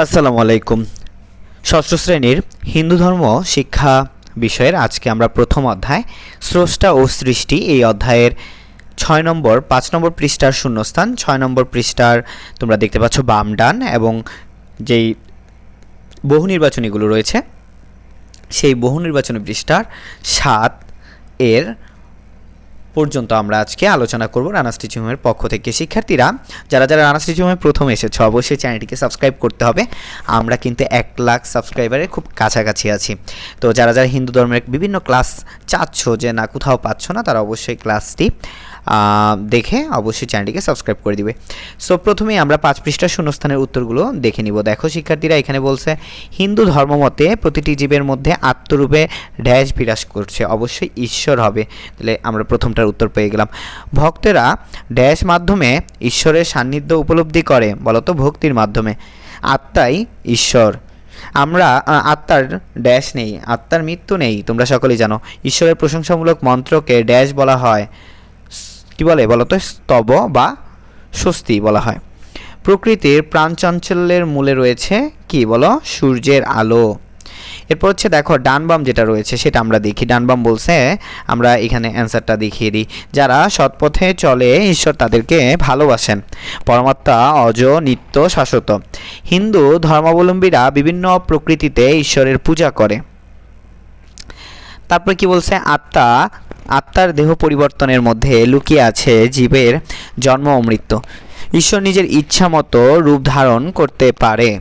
আসসালামু আলাইকুম। ষষ্ঠ শ্রেণির হিন্দু ধর্ম শিক্ষা বিষয়ের আজকে আমরা প্রথম অধ্যায়, স্রষ্টা ও সৃষ্টি এই অধ্যায়ের ছয় নম্বর, পাঁচ নম্বর পৃষ্ঠার শূন্যস্থান, ছয় নম্বর পৃষ্ঠার তোমরা দেখতে পাচ্ছ বাম ডান এবং যেই বহু নির্বাচনীগুলো রয়েছে, সেই বহু নির্বাচনী পৃষ্ঠার সাত এর পর্যন্ত আমরা আজকে আলোচনা করব রানা স্টিচিং হোমের পক্ষ থেকে। শিক্ষার্থীরা, যারা যারা রানা স্টিচিং হোমে প্রথম এসেছ, অবশ্যই চ্যানেলটিকে সাবস্ক্রাইব করতে হবে। আমরা কিন্তু এক লাখ সাবস্ক্রাইবারের খুব কাছাকাছি আছি। তো যারা যারা হিন্দু ধর্মের বিভিন্ন ক্লাস চাচ্ছ যে না, কোথাও পাচ্ছ না, তারা অবশ্যই ক্লাসটি দেখে অবশ্যই চ্যানেলটিকে সাবস্ক্রাইব করে দিবে। সো প্রথমেই আমরা পাঁচ পৃষ্ঠার শূন্যস্থানের উত্তরগুলো দেখে নিব। দেখো শিক্ষার্থীরা, এখানে বলছে, হিন্দু ধর্মমতে প্রতিটি জীবের মধ্যে আত্মরূপে ড্যাশ বিরাজ করছে। অবশ্যই ঈশ্বর হবে। তাহলে আমরা প্রথমটার উত্তর পেয়ে গেলাম। ভক্তেরা ড্যাশ মাধ্যমে ঈশ্বরের সান্নিধ্য উপলব্ধি করে, বলতো ভক্তির মাধ্যমে। আত্মাই ঈশ্বর। আমরা আত্মার ড্যাশ নেই, আত্মার মৃত্যু নেই, তোমরা সকলেই জানো। ঈশ্বরের প্রশংসামূলক মন্ত্রকে ড্যাশ বলা হয়। কি বলে? বলো তো স্তব বা স্বস্তি বলা হয়। প্রকৃতির প্রাণচাঞ্চল্যের মূলে রয়েছে কি? বলো, সূর্যের আলো। এরপর হচ্ছে দেখো, ডান বাম যেটা রয়েছে সেটা আমরা দেখি। ডান বাম বলছে, আমরা এখানে অ্যান্সারটা দেখিয়ে দিই। যারা সৎপথে চলে, ঈশ্বর তাদেরকে ভালোবাসেন। পরমাত্মা অজ নিত্য শাশ্বত। হিন্দু ধর্মাবলম্বীরা বিভিন্ন প্রকৃতিতে ঈশ্বরের পূজা করে। তারপর কি বলছে? আত্মা, আত্মার দেহ পরিবর্তনের মধ্যে লুকিয়ে আছে জীবের জন্ম ও মৃত্যু। ঈশ্বর নিজের ইচ্ছা মতো রূপ ধারণ করতে পারে।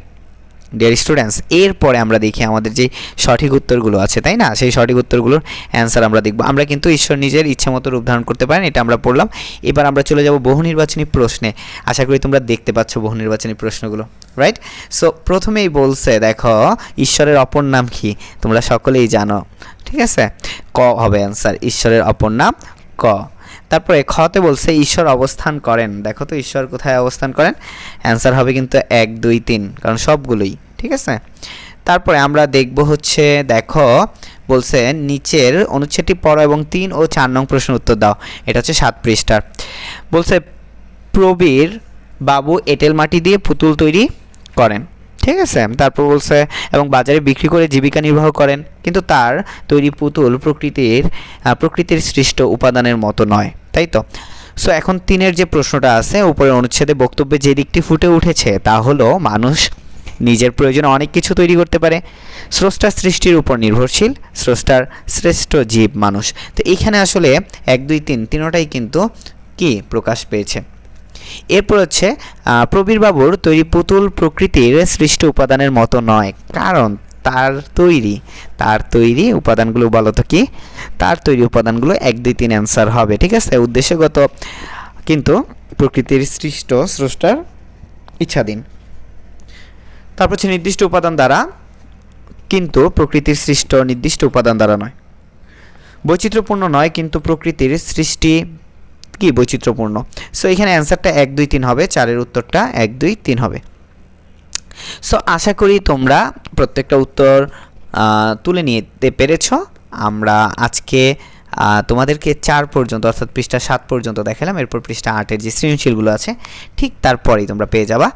ডিয়ার স্টুডেন্টস এরপরে আমরা দেখি আমাদের যে সঠিক উত্তরগুলো আছে, তাই না? সেই সঠিক উত্তরগুলোর অ্যান্সার আমরা দেখব। আমরা কিন্তু ঈশ্বর নিজের ইচ্ছা মতো রূপ ধারণ করতে পারেন, এটা আমরা পড়লাম। এবার আমরা চলে যাব বহু নির্বাচনী প্রশ্নে। আশা করি তোমরা দেখতে পাচ্ছ বহু নির্বাচনী প্রশ্নগুলো রাইট সো প্রথমেই বলছে, দেখো, ঈশ্বরের অপর নাম কি? তোমরা সকলেই জানো, ঠিক আছে? ক হবে অ্যান্সার ঈশ্বরের অপর নাম ক। তারপরে খতে বলছে, ঈশ্বর অবস্থান করেন। দেখো তো, ঈশ্বর কোথায় অবস্থান করেন? অ্যান্সার হবে কিন্তু এক, দুই, তিন, কারণ সবগুলোই। ঠিক আছে? তারপরে আমরা দেখব হচ্ছে, দেখো, বলছে নিচের অনুচ্ছেদটি পড়ো এবং তিন ও চার নং প্রশ্নের উত্তর দাও। এটা হচ্ছে সাত পৃষ্ঠার। বলছে, প্রবীর বাবু এঁটেল মাটি দিয়ে পুতুল তৈরি করেন। ঠিক আছে? তারপর বলছে, এবং বাজারে বিক্রি করে জীবিকা নির্বাহ করেন। কিন্তু তার তৈরি পুতুল প্রকৃতির প্রকৃতির সৃষ্ট উপাদানের মতো নয়। তাই তো? সো এখন তিনের যে প্রশ্নটা আছে, উপরের অনুচ্ছেদে বক্তব্যে যে দিকটি ফুটে উঠেছে, তা হলো, মানুষ নিজের প্রয়োজনে অনেক কিছু তৈরি করতে পারে। স্রষ্টার সৃষ্টির উপর নির্ভরশীল, স্রষ্টার শ্রেষ্ঠ জীব মানুষ। তো এখানে আসলে এক, দুই, তিন তিনোটাই কিন্তু কি প্রকাশ পেয়েছে। এরপর হচ্ছে প্রবীরবাবুর তৈরি পুতুল প্রকৃতির সৃষ্ট উপাদানের মতো নয়। কারণ তার তৈরি তার তৈরি উপাদানগুলো বলো তো কি? তার তৈরি উপাদানগুলো এক, দুই, তিন অ্যান্সার হবে, ঠিক আছে? উদ্দেশ্যগত, কিন্তু প্রকৃতির সৃষ্ট স্রষ্টার ইচ্ছাধীন। তারপর হচ্ছে নির্দিষ্ট উপাদান দ্বারা, কিন্তু প্রকৃতির সৃষ্ট নির্দিষ্ট উপাদান দ্বারা নয়। বৈচিত্র্যপূর্ণ নয়, কিন্তু প্রকৃতির সৃষ্টি কি বৈচিত্র্যপূর্ণ? সো এখানে অ্যান্সারটা এক, দুই, তিন হবে, চারের উত্তরটা এক, দুই, তিন হবে। সো আশা করি তোমরা প্রত্যেকটা উত্তর তুলে নিতে পেরেছ। আমরা আজকে তোমাদেরকে চার পর্যন্ত, অর্থাৎ পৃষ্ঠা সাত পর্যন্ত দেখালাম। এরপর পৃষ্ঠা আটের যে সৃজনশীলগুলো আছে, ঠিক তারপরেই তোমরা পেয়ে যাবা।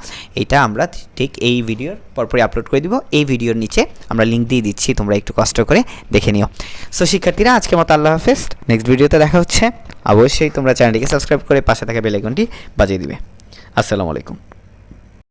এটা আমরা ঠিক এই ভিডিওর পরপরই আপলোড করে দিব। এই ভিডিওর নিচে আমরা লিঙ্ক দিয়ে দিচ্ছি, তোমরা একটু কষ্ট করে দেখে নিও। সো শিক্ষার্থীরা আজকের মতো আল্লাহ হাফেজ। নেক্সট ভিডিওতে দেখা হচ্ছে। অবশ্যই তোমরা চ্যানেলটিকে সাবস্ক্রাইব করে পাশে থাকা বেলাইকনটি বাজিয়ে দিবে। আসসালামু আলাইকুম।